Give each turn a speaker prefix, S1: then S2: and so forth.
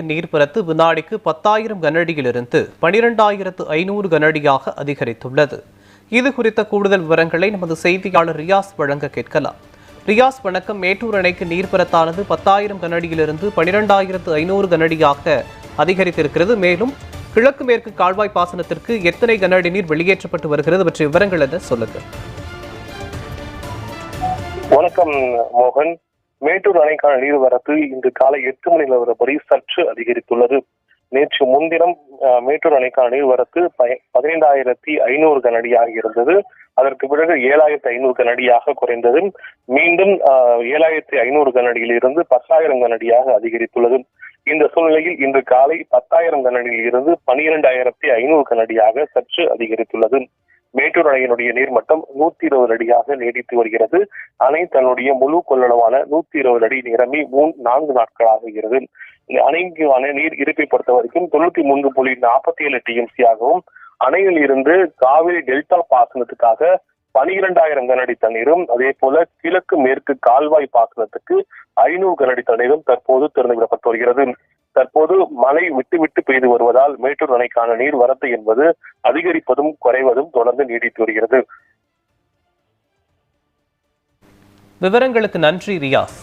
S1: நீர்ப்பரத்து வினாடிக்கு பத்தாயிரம் கனஅடியிலிருந்து பனிரெண்டாயிரத்து ஐநூறு கனஅடியாக அதிகரித்துள்ளது. இது குறித்த கூடுதல் விவரங்களை நமது செய்தியாளர் ரியாஸ் வழங்க கேட்கலாம். ரியாஸ் வணக்கம். மேட்டூர் அணைக்கு நீர்ப்பரத்தானது பத்தாயிரம் கனஅடியிலிருந்து பனிரெண்டாயிரத்து ஐநூறு கனஅடியாக அதிகரித்திருக்கிறது. மேலும் கிழக்கு மேற்கு கால்வாய் பாசனத்திற்கு எத்தனை கனஅடி நீர் வெளியேற்றப்பட்டு வருகிறது? பற்றிய விவரங்கள் என்ன? சொல்லுங்கள்.
S2: வணக்கம் மோகன். மேட்டூர் அணைக்கான நீர்வரத்து இன்று காலை எட்டு மணி நிலவரப்படி சற்று அதிகரித்துள்ளது. நேற்று முன்தினம் மேட்டூர் அணைக்கான நீர்வரத்து ப- பதினைந்தாயிரத்தி ஐநூறு கனடியாக இருந்தது. அதற்கு பிறகு ஏழாயிரத்தி ஐநூறு கனடியாக குறைந்தது. மீண்டும் ஏழாயிரத்தி ஐநூறு கனடியில் இருந்து பத்தாயிரம் கனடியாக அதிகரித்துள்ளது. இந்த சூழ்நிலையில் இன்று காலை பத்தாயிரம் கனடியில் இருந்து பனிரெண்டாயிரத்தி ஐநூறு கனடியாக சற்று அதிகரித்துள்ளது. மேட்டூர் அணையினுடைய நீர்மட்டம் நூத்தி இருபது அடியாக நீடித்து வருகிறது. அணை தன்னுடைய முழு கொள்ளளவான நூத்தி இருபது அடி நிரம்பி மூணு நான்கு நாட்களாக ஆகிறது இந்த அணைக்கான நீர் இருப்பை பொறுத்த வரைக்கும் தொண்ணூத்தி மூன்று புள்ளி நாற்பத்தி ஏழு டிஎம்சி ஆகவும் அணையில் இருந்து காவிரி டெல்டா பாசனத்துக்காக பனிரெண்டாயிரம் கனஅடி தண்ணீரும் அதே போல கிழக்கு மேற்கு கால்வாய் பாசனத்துக்கு ஐநூறு கனஅடி தண்ணீரும் தற்போது திறந்துவிடப்பட்டு வருகிறது. தற்போது மழை விட்டு விட்டு பெய்து வருவதால் மேட்டூர் அணைக்கான நீர் வரத்து என்பது அதிகரிப்பதும் குறைவதும் தொடர்ந்து நீடித்து வருகிறது.
S1: விவரங்களுக்கு நன்றி ரியாஸ்.